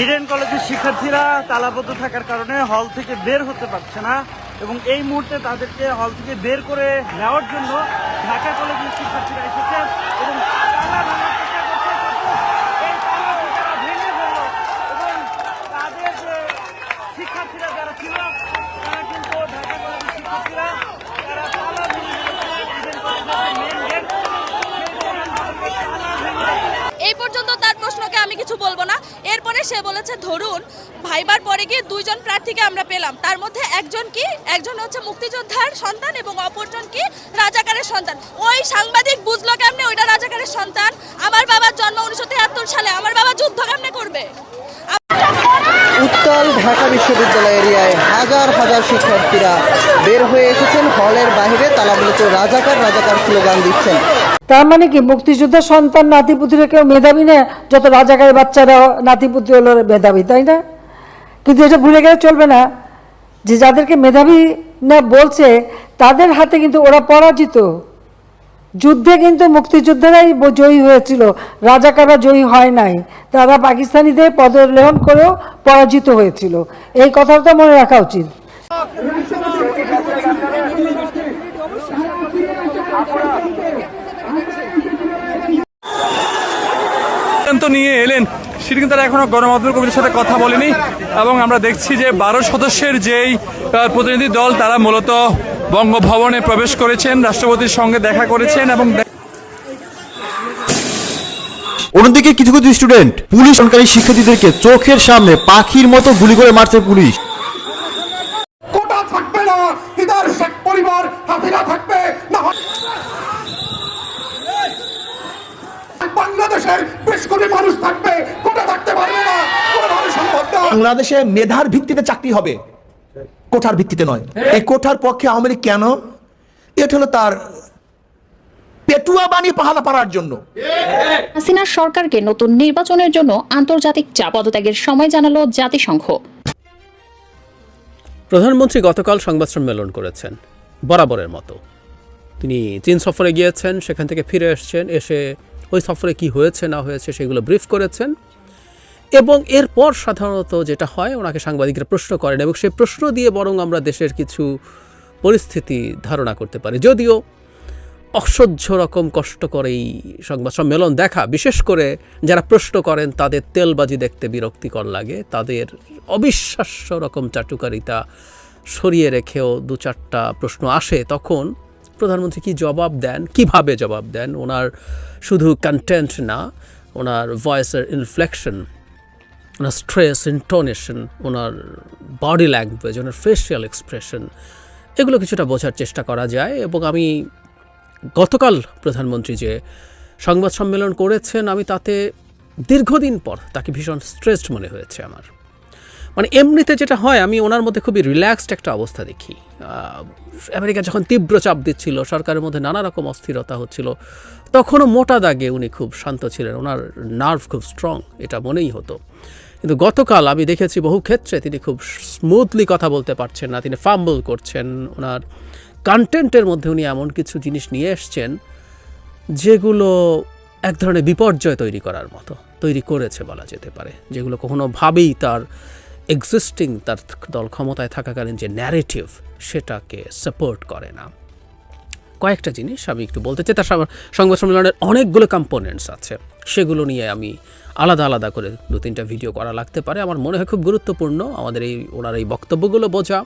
Eden কলেজের শিক্ষার্থীরা তালাবদ্ধ থাকার কারণে হল থেকে বের হতে পারছে না এবং এই মুহূর্তে তাদেরকে হল থেকে বের করে নেওয়ার জন্য ঢাকা কলেজের শিক্ষার্থীরা এসেছে এবং এই পর্যন্ত প্রশ্নকে আমি কিছু বলব না। এরপরে সে বলেছে, ধরুন, ভাইবার পরে গিয়ে দুইজন প্রার্থীকে আমরা পেলাম। তার মধ্যে একজন কি? একজন হচ্ছে মুক্তিযোদ্ধার সন্তান এবং অপরজন কি? রাজাকারের সন্তান। ওই সাংবাদিক বুঝলো কেমনে? ওইটা রাজাকারের সন্তান। আমার বাবার জন্ম উনিশশো তিয়াত্তর সালে। আমার বাবা যুদ্ধ কেমনে করবে? উত্তাল ঢাকা বিশ্ববিদ্যালয় এরিয়ায় হাজার হাজার শিক্ষার্থীরা বের হয়ে এসেছেন। হলের বাইরে তালাবলিত রাজাকার রাজাকার স্লোগান দিচ্ছেন। তার মানে কি, মুক্তিযোদ্ধার সন্তান নাতিপুতিরা কেউ মেধাবী না? যত রাজাকারের বাচ্চারা নাতিপুতি হলো মেধাবী, তাই না? কিন্তু এটা ভুলে গেলে চলবে না। যে যাদেরকে মেধাবী না বলছে, তাদের হাতে কিন্তু ওরা পরাজিত। যুদ্ধে কিন্তু মুক্তিযোদ্ধারাই জয়ী হয়েছিল। রাজাকাররা জয়ী হয় নাই। তারা পাকিস্তানিদের পদলেহন করেও পরাজিত হয়েছিল। এই কথাটা মনে রাখা উচিত। নিয়ে এলেন। সেটি কিন্তু তারা এখনও গণমাধ্যম কমিটির সাথে কথা বলেনি এবং আমরা দেখছি যে বারো সদস্যের যেই প্রতিনিধি দল, তারা মূলত বঙ্গভবনে প্রবেশ করেছেন, রাষ্ট্রপতির সঙ্গে দেখা করেছেন এবং অন্যদিকে কিছু কিছু স্টুডেন্ট, পুলিশ সরকারি শিক্ষার্থীদেরকে চোখের সামনে পাখির মতো গুলি করে মারছে পুলিশ কোটা থাকবে না ইদার শেখ পরিবার হাসিনা থাকবে না হয় বাংলাদেশের বেশ কোটি মানুষ থাকবে কোটা থাকতে পারবে না কোনোভাবে সম্ভব না। বাংলাদেশে মেধার ভিত্তিতে চাকরি হবে কোঠার ভিত্তিতে নয়। এই কোঠার পক্ষে আওয়ামী লীগ কেন? এটা হলো তার পেটুয়া বানিয়ে পাহারা পাড়ার জন্য। হাসিনার সরকারকে নতুন নির্বাচনের জন্য আন্তর্জাতিক চাপ পদত্যাগের সময় জানালো জাতিসংঘ। প্রধানমন্ত্রী গতকাল সংবাদ সম্মেলন করেছেন বরাবরের মতো। তিনি চীন সফরে গিয়েছেন সেখান থেকে ফিরে এসেছেন এসে ওই সফরে কি হয়েছে, না হয়েছে সেগুলো ব্রিফ করেছেন। এবং এরপর সাধারণত যেটা হয়, ওনাকে সাংবাদিকরা প্রশ্ন করেন এবং সেই প্রশ্ন দিয়ে বরং আমরা দেশের কিছু পরিস্থিতি ধারণা করতে পারি। যদিও অসহ্য রকম কষ্টকর এই সংবাদ সম্মেলন দেখা, বিশেষ করে যারা প্রশ্ন করেন, তাদের তেলবাজি দেখতে বিরক্তিকর লাগে, তাদের অবিশ্বাস্য রকম চাটুকারিতা সরিয়ে রেখেও দু চারটা প্রশ্ন আসে, তখন প্রধানমন্ত্রী কি জবাব দেন? কীভাবে জবাব দেন? ওনার শুধু কন্টেন্ট না, ওনার ভয়েসের ইনফ্লেকশন ওনার স্ট্রেস ইন্টোনেশন ওনার বডি ল্যাঙ্গুয়েজ ওনার ফেসিয়াল এক্সপ্রেশন এগুলো কিছুটা বোঝার চেষ্টা করা যায়। এবং আমি গতকাল প্রধানমন্ত্রী যে সংবাদ সম্মেলন করেছেন, আমি তাতে দীর্ঘদিন পর তাকে ভীষণ স্ট্রেসড মনে হয়েছে আমার। মানে এমনিতে যেটা হয়, আমি ওনার মধ্যে খুবই রিল্যাক্সড একটা অবস্থা দেখি। আমেরিকা যখন তীব্র চাপ দিচ্ছিল, সরকারের মধ্যে নানা রকম অস্থিরতা হচ্ছিল, তখনও মোটা দাগে উনি খুব শান্ত ছিলেন। ওনার নার্ভ খুব স্ট্রং এটা মনেই হতো। কিন্তু গতকাল আমি দেখেছি বহু ক্ষেত্রে তিনি খুব স্মুথলি কথা বলতে পারছেন না, তিনি ফাম্বল করছেন। ওনার কন্টেন্টের মধ্যে উনি এমন কিছু জিনিস নিয়ে এসছেন, যেগুলো এক ধরনের বিপর্যয় তৈরি করার মতো, তৈরি করেছে বলা যেতে পারে, যেগুলো কখনো ভাবেই তার এক্সিস্টিং তার দল ক্ষমতায় থাকাকালীন যে ন্যারেটিভ সেটাকে সাপোর্ট করে না। কয়েকটা জিনিস আমি একটু বলতে চাই, তার সংবাদ সম্মেলনের অনেকগুলো কম্পোনেন্টস আছে। সেগুলো নিয়ে আমি আলাদা আলাদা করে দু তিনটা ভিডিও করা লাগতে পারে। আমার মনে হয় খুব গুরুত্বপূর্ণ আমাদের এই, ওনার এই বক্তব্যগুলো বোঝা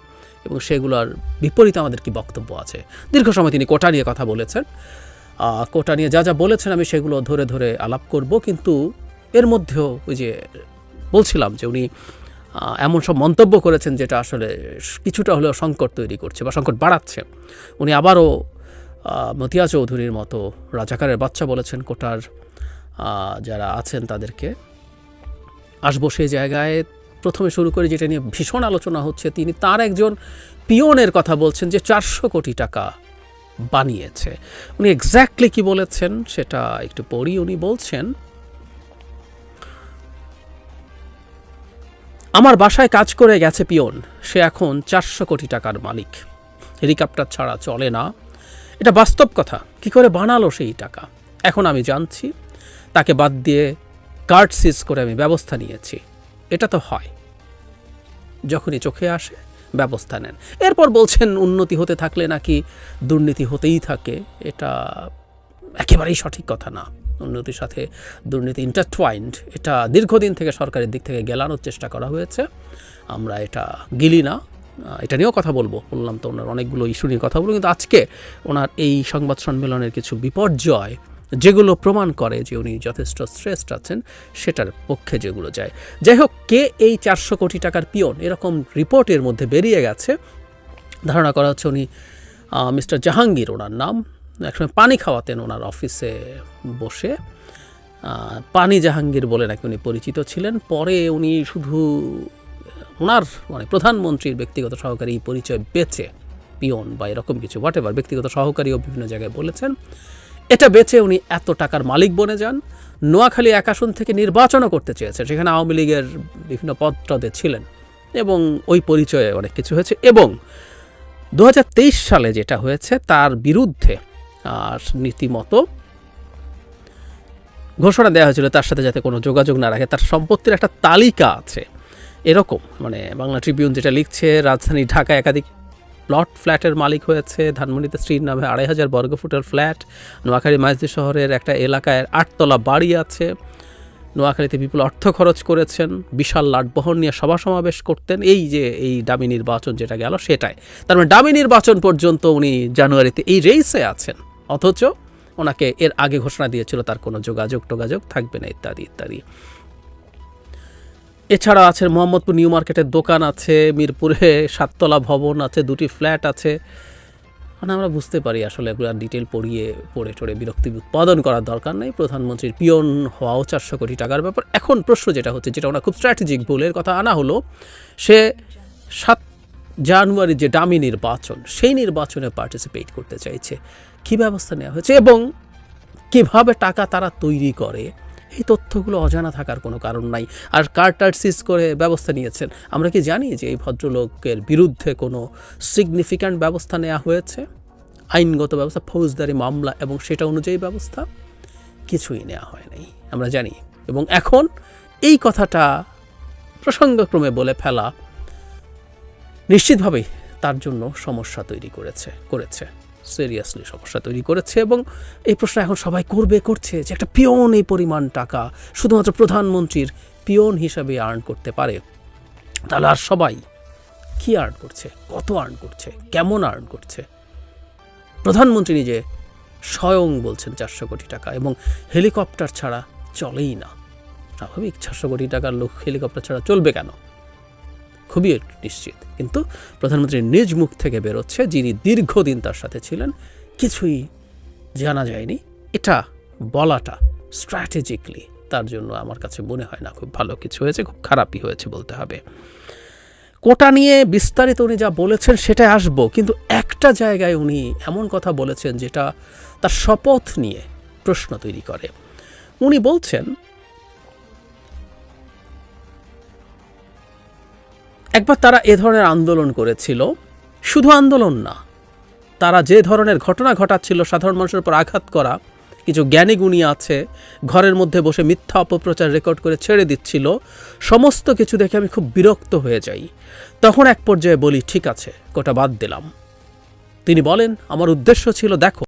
এবং সেগুলোর বিপরীতে আমাদের কি বক্তব্য আছে। দীর্ঘ সময় তিনি কোটা নিয়ে কথা বলেছেন। কোটা নিয়ে যা যা বলেছেন আমি সেগুলো ধরে ধরে আলাপ করব। কিন্তু এর মধ্যেও ওই যে বলছিলাম যে উনি এমন সব মন্তব্য করেছেন যেটা আসলে কিছুটা হলেও সংকট তৈরি করছে বা সংকট বাড়াচ্ছে। উনি আবারও মতিয়া চৌধুরীর মতো রাজাকারের বাচ্চা বলেছেন কোটার যারা আছেন তাদেরকে। আসব সেই জায়গায়। প্রথমে শুরু করে যেটা নিয়ে ভীষণ আলোচনা হচ্ছে, তিনি তার একজন পিয়নের কথা বলছেন যে চারশো কোটি টাকা বানিয়েছে। উনি এক্স্যাক্টলি কি বলেছেন সেটা একটু পড়ি উনি বলছেন। আমার বাসায় কাজ করে গেছে পিয়ন। সে এখন চারশো কোটি টাকার মালিক। হেলিকপ্টার ছাড়া চলে না। এটা বাস্তব কথা। কি করে বানালো সেই টাকা? এখন আমি জানছি, তাকে বাদ দিয়ে কার্ড সিজ করে আমি ব্যবস্থা নিয়েছি। এটা তো হয়। যখনই চোখে আসে, ব্যবস্থা নেন। এরপর বলছেন, উন্নতি হতে থাকলে নাকি দুর্নীতি হতেই থাকে। এটা একেবারেই সঠিক কথা না। উন্নতির সাথে দুর্নীতি ইন্টারট্ওয়াইন্ড এটা দীর্ঘদিন থেকে সরকারের দিক থেকে গেলানোর চেষ্টা করা হয়েছে। আমরা এটা গিলি না। এটা নিয়েও কথা বলব। বললাম তো ওনার অনেকগুলো ইস্যু নিয়ে কথা বলব। কিন্তু আজকে ওনার এই সংবাদ সম্মেলনের কিছু বিপর্যয় যেগুলো প্রমাণ করে যে উনি যথেষ্ট শ্রেষ্ঠ আছেন, সেটার পক্ষে যেগুলো যায়। যাই হোক, কে এই চারশো কোটি টাকার পিয়ন? এরকম রিপোর্টের মধ্যে বেরিয়ে গেছে। ধারণা করা হচ্ছে উনি মিস্টার জাহাঙ্গীর ওনার নাম। একসময় পানি খাওয়াতেন ওনার অফিসে বসে। পানি জাহাঙ্গীর বলে নাকি উনি পরিচিত ছিলেন। পরে উনি শুধু, ওনার মানে প্রধানমন্ত্রীর ব্যক্তিগত সহকারী পরিচয় বেচে, পিয়ন বা এরকম কিছু হোয়াট এভার ব্যক্তিগত সহকারীও বিভিন্ন জায়গায় বলেছেন। এটা বেচে উনি এত টাকার মালিক বনে যান। নোয়াখালী এক আসন থেকে নির্বাচনও করতে চেয়েছেন সেখানে আওয়ামী লীগের বিভিন্ন পদটদে ছিলেন এবং ওই পরিচয়ে অনেক কিছু হয়েছে এবং দু হাজার তেইশ সালে যেটা হয়েছে, তার বিরুদ্ধে আর রীতিমতো ঘোষণা দেওয়া হয়েছিল তার সাথে যাতে কোনো যোগাযোগ না রাখে। তার সম্পত্তির একটা তালিকা আছে। এরকম মানে বাংলা ট্রিবিউন যেটা লিখছে, রাজধানী ঢাকা একাধিক প্লট ফ্ল্যাটের মালিক হয়েছে। ধানমন্ডিতে স্ত্রীর নামে আড়াই হাজার বর্গফুটের ফ্ল্যাট। নোয়াখালী মাইজদি শহরের একটা এলাকায় আটতলা বাড়ি আছে। নোয়াখালীতে বিপুল অর্থ খরচ করেছেন। বিশাল লাটবহর নিয়ে সভা সমাবেশ করতেন। এই যে, এই ডামি নির্বাচন যেটা গেল সেটাই। তার মানে ডামি নির্বাচন পর্যন্ত উনি জানুয়ারিতে এই রেইসে আছেন। অথচ ওনাকে এর আগে ঘোষণা দিয়েছিল তার কোনো যোগাযোগ টোগাযোগ থাকবে না, ইত্যাদি ইত্যাদি। এছাড়া আছে মোহাম্মদপুর নিউ মার্কেটের দোকান আছে, মিরপুরে সাততলা ভবন আছে, দুটি ফ্ল্যাট আছে। মানে আমরা বুঝতে পারি আসলে এগুলো ডিটেল পড়িয়ে, পড়ে টড়ে বিরক্তি উৎপাদন করার দরকার নেই। প্রধানমন্ত্রীর পিয়ন হওয়াও চারশো কোটি টাকার ব্যাপার। এখন প্রশ্ন যেটা হচ্ছে, যেটা ওনার খুব স্ট্র্যাটেজিক ভুলের কথা আনা হলো, সে সাত জানুয়ারি যে ডামি নির্বাচন, সেই নির্বাচনে পার্টিসিপেট করতে চাইছে। কী ব্যবস্থা নেওয়া হয়েছে এবং কীভাবে টাকা তারা তৈরি করে, এই তথ্যগুলো অজানা থাকার কোনো কারণ নাই। আর কার্টার সিজ করে ব্যবস্থা নিয়েছেন। আমরা কি জানি যে এই ভদ্রলোকের বিরুদ্ধে কোনো সিগনিফিক্যান্ট ব্যবস্থা নেওয়া হয়েছে? আইনগত ব্যবস্থা, ফৌজদারি মামলা এবং সেটা অনুযায়ী ব্যবস্থা? কিছুই নেওয়া হয় নাই, আমরা জানি। এবং এখন এই কথাটা প্রসঙ্গক্রমে বলে ফেলা নিশ্চিতভাবেই তার জন্য সমস্যা তৈরি করেছে করেছে। সিরিয়াসলি সমস্যা তৈরি করেছে এবং এই প্রশ্ন এখন সবাই করবে, করছে যে একটা পিয়ন এই পরিমাণ টাকা শুধুমাত্র প্রধানমন্ত্রীর পিয়ন হিসাবে আর্ন করতে পারে। তাহলে আর সবাই কি আর্ন করছে? কত আর্ন করছে? কেমন আর্ন করছে? প্রধানমন্ত্রী নিজে স্বয়ং বলছেন চারশো কোটি টাকা এবং হেলিকপ্টার ছাড়া চলেই না। স্বাভাবিক, চারশো কোটি টাকার লোক হেলিকপ্টার ছাড়া চলবে কেন? খুবই নিশ্চিত। কিন্তু প্রধানমন্ত্রীর নিজ মুখ থেকে বেরোচ্ছে যিনি দীর্ঘদিন তার সাথে ছিলেন, কিছুই জানা যায়নি। এটা বলাটা স্ট্র্যাটেজিকলি তার জন্য আমার কাছে মনে হয় না খুব ভালো কিছু হয়েছে, খুব খারাপই হয়েছে বলতে হবে। কোটা নিয়ে বিস্তারিত উনি যা বলেছেন সেটাই আসব, কিন্তু একটা জায়গায় উনি এমন কথা বলেছেন যেটা তার শপথ নিয়ে প্রশ্ন তৈরি করে। উনি বলছেন একবার তারা এ ধরনের আন্দোলন করেছিল। শুধু আন্দোলন না, তারা যে ধরনের ঘটনা ঘটাচ্ছিল, সাধারণ মানুষের উপর আঘাত করা, কিছু জ্ঞানী গুণী আছে, ঘরের মধ্যে বসে মিথ্যা অপপ্রচার রেকর্ড করে ছেড়ে দিচ্ছিল, সমস্ত কিছু দেখে আমি খুব বিরক্ত হয়ে যাই। তখন এক পর্যায়ে বলি, ঠিক আছে কোটা বাদ দিলাম। তিনি বলেন, আমার উদ্দেশ্য ছিল, দেখো